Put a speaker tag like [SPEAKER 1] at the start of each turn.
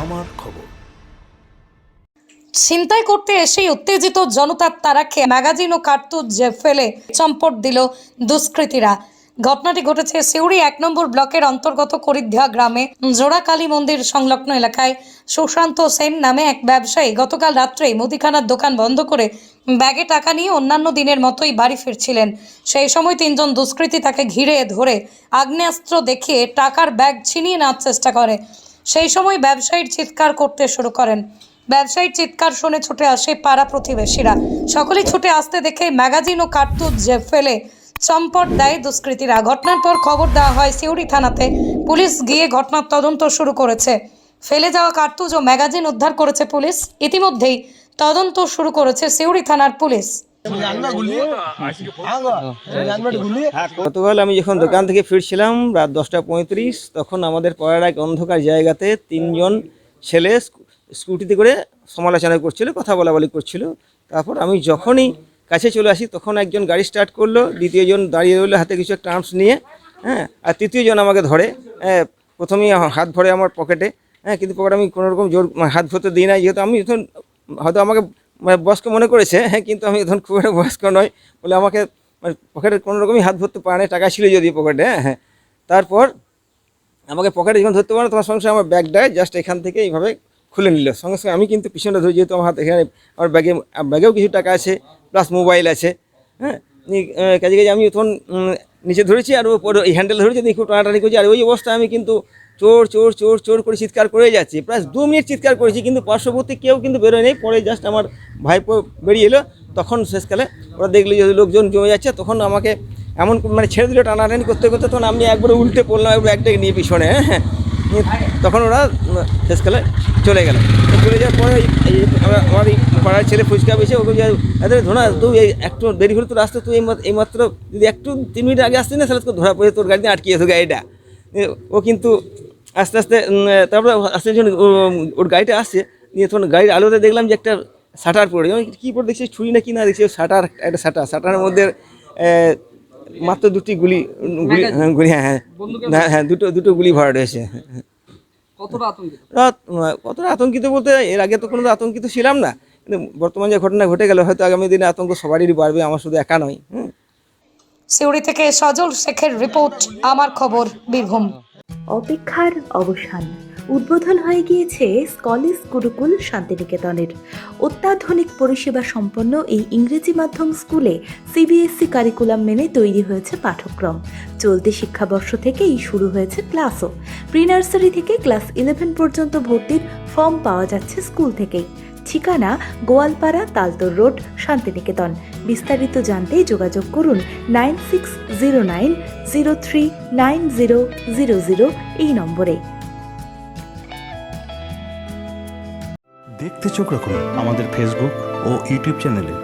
[SPEAKER 1] আমার খবর।
[SPEAKER 2] ছিনতাই করতে এসেই উত্তেজিত জনতার তারাকে ম্যাগাজিন ও কার্তুজ ফেলে চম্পট দিল দুষ্কৃতীরা। ঘটনাটি ঘটেছে সিউড়ি এক নম্বর ব্লকের অন্তর্গত করিধ্যা গ্রামে। জোড়াকালী মন্দির সংলগ্ন এলাকায় সুশান্ত সেন নামে এক ব্যবসায়ী গতকাল রাত্রেই মুদিখানার দোকান বন্ধ করে ব্যাগে টাকা নিয়ে অন্যান্য দিনের মতোই বাড়ি ফিরছিলেন। সেই সময় তিনজন দুষ্কৃতী তাকে ঘিরে ধরে আগ্নেয়াস্ত্র দেখিয়ে টাকার ব্যাগ ছিনিয়ে নেওয়ার চেষ্টা করে। সেই সময় ব্যবসায়ীর চিৎকার করতে শুরু করেন। ব্যবসায়ীর চিৎকার শুনে ছুটে আসে পাড়া প্রতিবেশীরা। সকলেই ছুটে আসতে দেখে ম্যাগাজিন ও কার্তুজ ফেলে চম্পট দেয় দুষ্কৃতীরা। ঘটনার পর খবর দেওয়া হয়, সিউড়ি থানাতে পুলিশ গিয়ে ঘটনার তদন্ত শুরু করেছে। ফেলে যাওয়া কার্তুজ ও ম্যাগাজিন উদ্ধার করেছে পুলিশ। ইতিমধ্যেই তদন্ত শুরু করেছে সিউড়ি থানার পুলিশ।
[SPEAKER 3] গতকাল আমি যখন দোকান থেকে ফিরছিলাম রাত দশটা পঁয়ত্রিশ তখন আমাদের পাড়ার এক অন্ধকার জায়গাতে তিনজন ছেলে স্কুটিতে করে সমালোচনা করছিল কথা বলা বলি করছিল। তারপর আমি যখনই কাছে চলে আসি তখন একজন গাড়ি স্টার্ট করল দ্বিতীয়জন দাঁড়িয়ে রইল হাতে কিছু একটা আর্মস নিয়ে হ্যাঁ আর তৃতীয়জন আমাকে ধরে হ্যাঁ, প্রথমেই হাত ভরে আমার পকেটে হ্যাঁ কিন্তু পকেটে আমি কোনো রকম জোর হাত ভরতে দিই না যেহেতু আমি তখন হয়তো আমাকে বয়স্ক মনে করেছে হ্যাঁ কিন্তু আমি তখন খুব একটা বয়স্ক নয় বলে আমাকে মানে পকেটে কোনো রকমই হাত ধরতে পারে টাকা ছিল যদি পকেটে হ্যাঁ হ্যাঁ। তারপর আমাকে পকেটে যখন ধরতে পারে তোমার সঙ্গে আমার ব্যাগটায় জাস্ট এখান থেকে এইভাবে খুলে নিল। সঙ্গে সঙ্গে আমি কিন্তু পিছনে ধরি যেহেতু আমার হাত এখানে আমার ব্যাগে ব্যাগেও কিছু টাকা আছে প্লাস মোবাইল আছে হ্যাঁ। কাজে কাজে আমি তখন নিচে ধরেছি আর ওপর এই হ্যান্ডেল ধরেছি খুব টানাটানি করছি। আর ওই অবস্থায় আমি কিন্তু চোর চোর চোর চোর করে চিৎকার করে যাচ্ছি। প্রায় দু মিনিট চিৎকার করেছি, কিন্তু পার্শ্ববর্তী কেউ কিন্তু বেরোয় নেই পরে জাস্ট আমার ভাইপো বেরিয়ে এলো। তখন শেষকালে ওরা দেখল যে লোকজন জমে যাচ্ছে। তখন আমাকে এমন মানে ছেড়ে দিল টানাটানি করতে করতে। তখন আমি একবার উল্টে পড়লাম, একবার ব্যাগটাকে নিয়ে পিছনে হ্যাঁ তখন ওরা শেষকালে চলে গেল। চলে যাওয়ার পরে আমার- এই পাড়ার ছেলে ফুচকা পেয়েছে ওকে আরে ধোনা, তুই একটু দেরি হলে তোর আসতে তুই এই মাত্র- যদি একটু তিন মিনিট আগে আসতি না, তাহলে তোকে ধরা পড়ে, তোর গাড়িতে আটকে যেত গাড়িটা। ও কিন্তু আস্তে আস্তে তারপরে আস্তে যখন ও- ওর গাড়িটা আসছে নিয়ে তখন গাড়ির আলোতে দেখলাম যে একটা শাটার পড়ে আমি কী পড়ে দেখছি ছুরি না কি না দেখছি শাটার একটা শাটার শাটারের মধ্যে মাত্র দুটি গুলি গুলি হ্যাঁ, গুলি হ্যাঁ হ্যাঁ। হ্যাঁ হ্যাঁ দুটো দুটো গুলি ভরা রয়েছে
[SPEAKER 4] কতটা আতঙ্কিত?
[SPEAKER 3] রাত কতটা আতঙ্কিত বলতে এর আগে তো কোনো আতঙ্কিত ছিলাম না। কিন্তু বর্তমান যে ঘটনা ঘটে গেল হয়তো আগামী দিনে আতঙ্ক সবারই বাড়বে আমার শুধু একা নয় হুম।
[SPEAKER 2] সিউড়ি থেকে সজল শেখের রিপোর্ট আমার খবর বীরভূম।
[SPEAKER 5] অপেক্ষার অবসান। উদ্বোধন হয়ে গিয়েছে স্কলিস গুরুকুল শান্তিনিকেতনের। অত্যাধুনিক পরিষেবা সম্পন্ন এই ইংরেজি মাধ্যম স্কুলে সিবিএসসি কারিকুলাম মেনে তৈরি হয়েছে পাঠ্যক্রম। চলতি শিক্ষাবর্ষ থেকেই শুরু হয়েছে ক্লাসও। প্রি নার্সারি থেকে ক্লাস ইলেভেন পর্যন্ত ভর্তির ফর্ম পাওয়া যাচ্ছে স্কুল থেকেই। ঠিকানা গোয়ালপাড়া তালতর রোড, শান্তিনিকেতন। বিস্তারিত জানতে যোগাযোগ করুন nine six zero nine zero three nine zero zero zero এই নম্বরে।
[SPEAKER 1] দেখতে চোখ রাখুন আমাদের ফেসবুক ও ইউটিউব চ্যানেলে